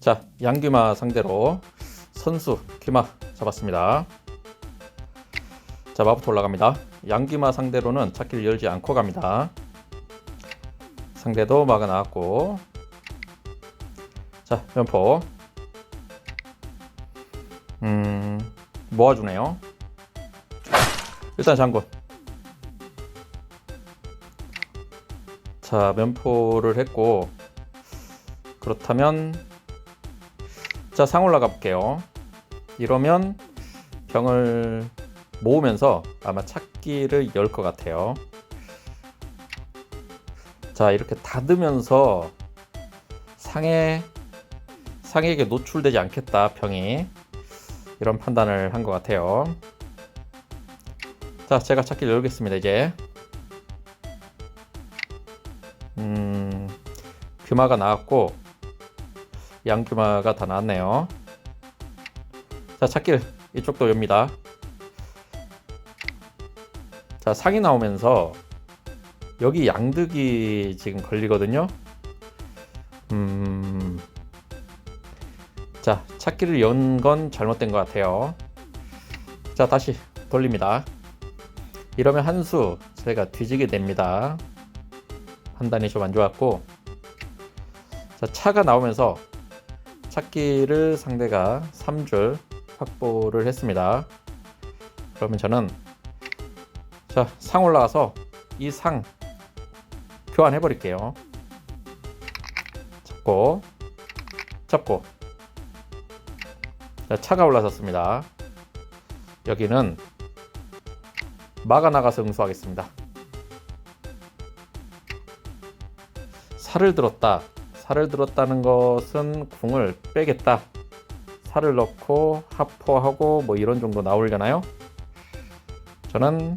자, 양규마 상대로 선수 규마 잡았습니다. 자, 마부터 올라갑니다. 양규마 상대로는 찾기를 열지 않고 갑니다. 상대도 막아 나왔고. 자, 면포. 음, 모아주네요. 일단 장군. 자, 면포를 했고, 그렇다면, 자, 상 올라가 볼게요. 이러면 병을 모으면서 아마 찾기를 열 것 같아요. 자, 이렇게 닫으면서 상에, 상에게 노출되지 않겠다, 병이. 이런 판단을 한 것 같아요. 자, 제가 찾기를 열겠습니다, 이제. 음, 규마가 나왔고, 양규마가 다 나왔네요. 자, 찾길 이쪽도 엽니다. 자, 상이 나오면서 여기 양득이 지금 걸리거든요. 음, 자, 찾기를 연 건 잘못된 것 같아요. 자, 다시 돌립니다. 이러면 한 수 제가 뒤지게 됩니다. 판단이 좀 안 좋았고, 자, 차가 나오면서 찾기를 상대가 3줄 확보를 했습니다. 그러면 저는 자, 상 올라가서 이 상 교환해 버릴게요. 잡고 잡고 자, 차가 올라섰습니다. 여기는 막아 나가서 응수하겠습니다. 살을 들었다. 살을 들었다는 것은 궁을 빼겠다. 살을 넣고 하포하고 뭐 이런 정도 나오려나요? 저는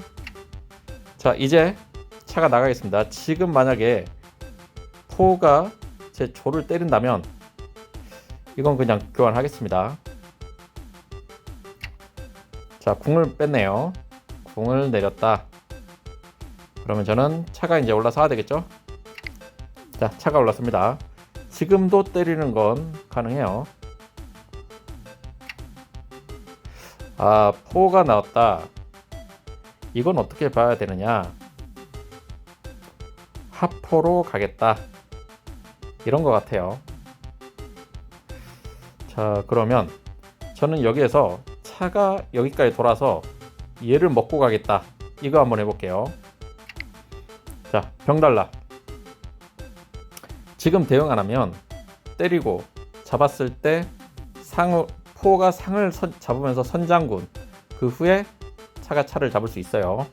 자 이제 차가 나가겠습니다. 지금 만약에 포가 제 조를 때린다면 이건 그냥 교환하겠습니다. 자 궁을 뺐네요. 궁을 내렸다. 그러면 저는 차가 이제 올라서야 되겠죠? 자 차가 올랐습니다. 지금도 때리는 건 가능해요. 아, 포가 나왔다. 이건 어떻게 봐야 되느냐? 하포로 가겠다. 이런 것 같아요. 자, 그러면 저는 여기에서 차가 여기까지 돌아서 얘를 먹고 가겠다. 이거 한번 해볼게요. 자, 병달라. 지금 대응 안 하면 때리고 잡았을 때 상우 포가 상을 선- 잡으면서 선장군 그 후에 차가 차를 잡을 수 있어요.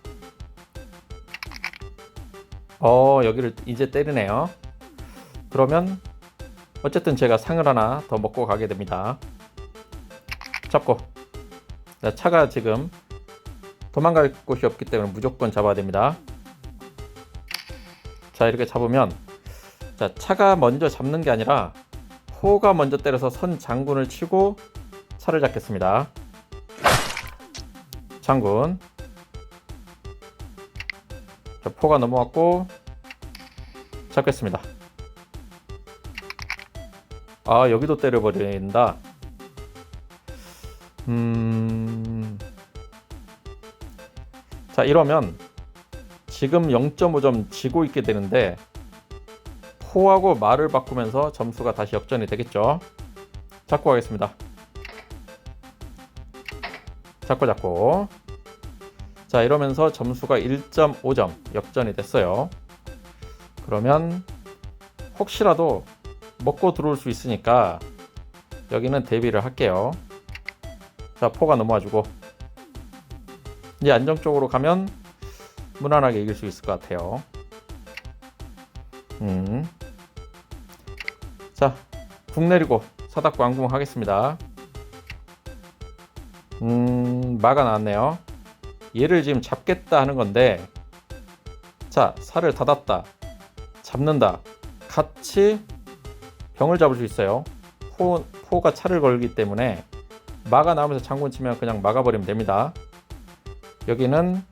어 여기를 이제 때리네요. 그러면 어쨌든 제가 상을 하나 더 먹고 가게 됩니다. 잡고 자, 차가 지금 도망갈 곳이 없기 때문에 무조건 잡아야 됩니다. 자 이렇게 잡으면 자 차가 먼저 잡는 게 아니라 포가 먼저 때려서 선 장군을 치고 차를 잡겠습니다. 장군. 자, 포가 넘어왔고 잡겠습니다. 아 여기도 때려버린다. 음. 자 이러면 지금 0.5점 지고 있게 되는데 포하고 말을 바꾸면서 점수가 다시 역전이 되겠죠. 잡고 가겠습니다. 잡고 잡고. 자 이러면서 점수가 1.5점 역전이 됐어요. 그러면 혹시라도 먹고 들어올 수 있으니까 여기는 대비를 할게요. 자 포가 넘어와주고 이제 안정적으로 가면 무난하게 이길 수 있을 것 같아요. 음. 자, 궁 내리고 사닥 왕궁 하겠습니다. 음, 마가 나왔네요. 얘를 지금 잡겠다 하는 건데, 자, 살을 닫았다. 잡는다. 같이 병을 잡을 수 있어요. 포, 포가 차를 걸기 때문에 마가 나오면서 장군 치면 그냥 막아버리면 됩니다. 여기는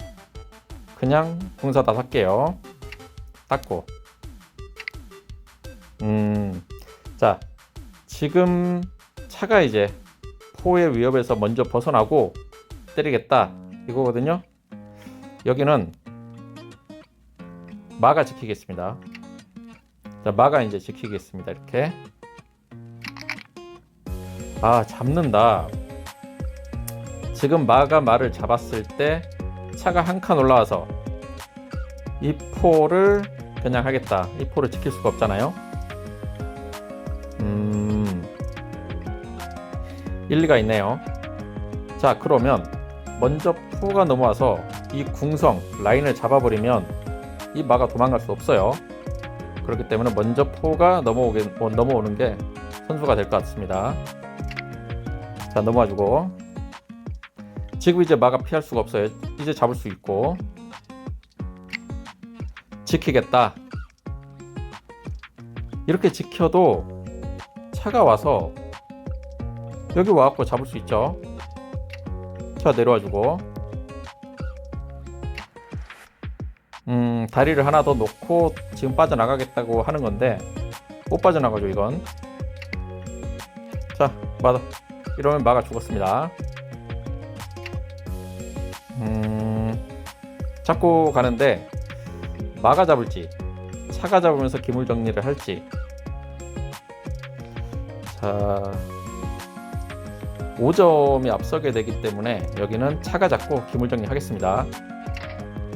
그냥 궁사 다 삭게요. 닦고. 음, 자, 지금 차가 이제 포의 위협에서 먼저 벗어나고 때리겠다 이거거든요. 여기는 마가 지키겠습니다. 자, 마가 이제 지키겠습니다. 이렇게. 아, 잡는다. 지금 마가 말을 잡았을 때 차가 한 칸 올라와서 이 포를 그냥 하겠다. 이 포를 지킬 수가 없잖아요. 일리가 있네요. 자, 그러면 먼저 포가 넘어와서 이 궁성 라인을 잡아버리면 이 마가 도망갈 수 없어요. 그렇기 때문에 먼저 포가 넘어오게 어, 넘어오는 게 선수가 될 것 같습니다. 자, 넘어와주고 지금 이제 마가 피할 수가 없어요. 이제 잡을 수 있고 지키겠다. 이렇게 지켜도 차가 와서 여기 와갖고 잡을 수 있죠. 차 내려와주고 음 다리를 하나 더 놓고 지금 빠져나가겠다고 하는 건데 못 빠져나가죠 이건. 자 맞아. 이러면 마가 죽었습니다. 음 잡고 가는데 마가 잡을지 차가 잡으면서 기물 정리를 할지 자 5점이 앞서게 되기 때문에 여기는 차가 잡고 기물 정리 하겠습니다.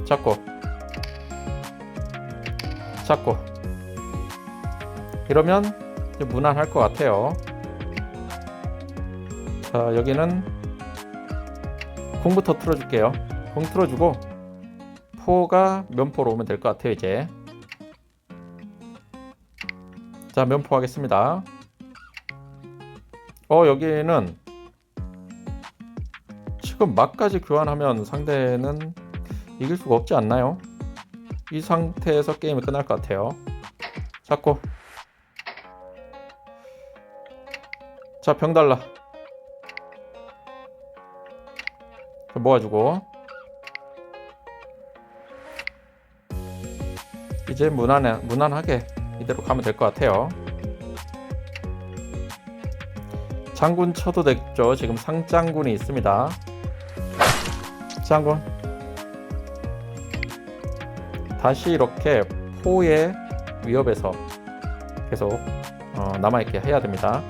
잡고. 잡고. 이러면 무난할 것 같아요. 자 여기는 공부터 틀어줄게요. 공 틀어주고 포가 면포로 오면 될 것 같아요 이제. 자 면포 하겠습니다. 어 여기는 지금 막까지 교환하면 상대는 이길 수가 없지 않나요? 이 상태에서 게임이 끝날 것 같아요 잡고 자병 달라 자, 모아주고 이제 무난해, 무난하게 이대로 가면 될 것 같아요. 장군 쳐도 됐죠. 지금 상장군이 있습니다. 장군. 다시 이렇게 포의 위협에서 계속 어, 남아있게 해야 됩니다.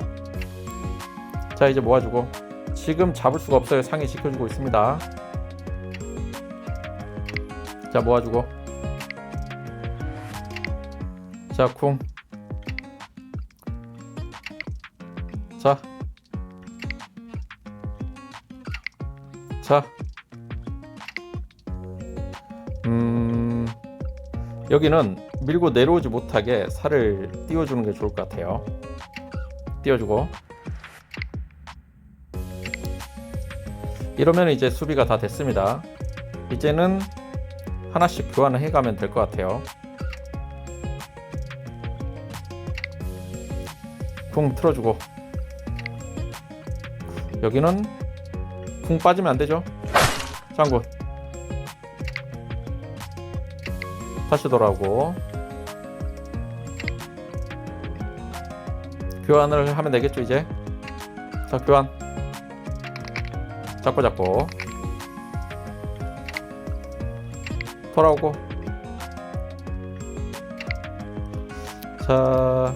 자 이제 모아주고 지금 잡을 수가 없어요. 상위 지켜주고 있습니다. 자 모아주고 자, 쿵. 자. 자. 여기는 밀고 내려오지 못하게 살을 띄워주는 게 좋을 것 같아요. 띄워주고. 이러면 이제 수비가 다 됐습니다. 이제는 하나씩 교환을 해가면 될 것 같아요. 쿵 틀어주고 여기는 쿵 빠지면 안 되죠 장군 돌아오고. 교환을 하면 되겠죠 이제? 자 교환. 잡고 잡고. 돌아오고. 자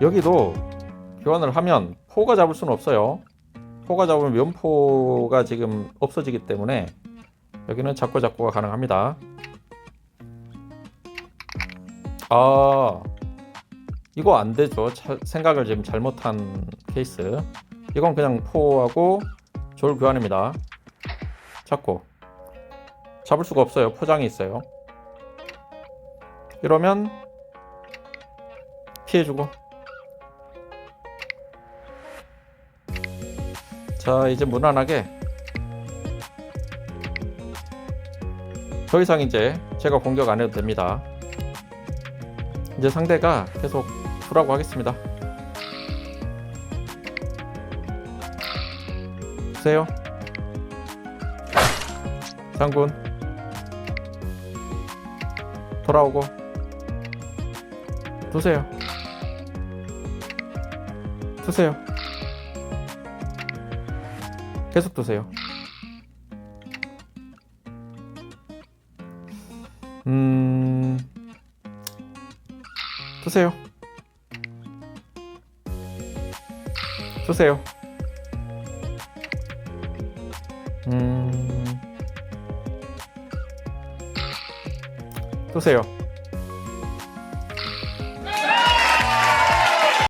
여기도 교환을 하면 포가 잡을 수는 없어요. 포가 잡으면 면포가 지금 없어지기 때문에 여기는 잡고 잡고가 가능합니다. 아 이거 안 되죠. 차, 생각을 지금 잘못한 케이스. 이건 그냥 포하고 졸 교환입니다. 잡고 잡을 수가 없어요. 포장이 있어요. 이러면 피해주고 자 이제 무난하게 더 이상 이제 제가 공격 안 해도 됩니다 이제 상대가 계속 fu라고 하겠습니다. 보세요. 장군. 돌아오고. 두세요. 드세요. 계속 드세요. 드세요. 드세요. 음, 드세요.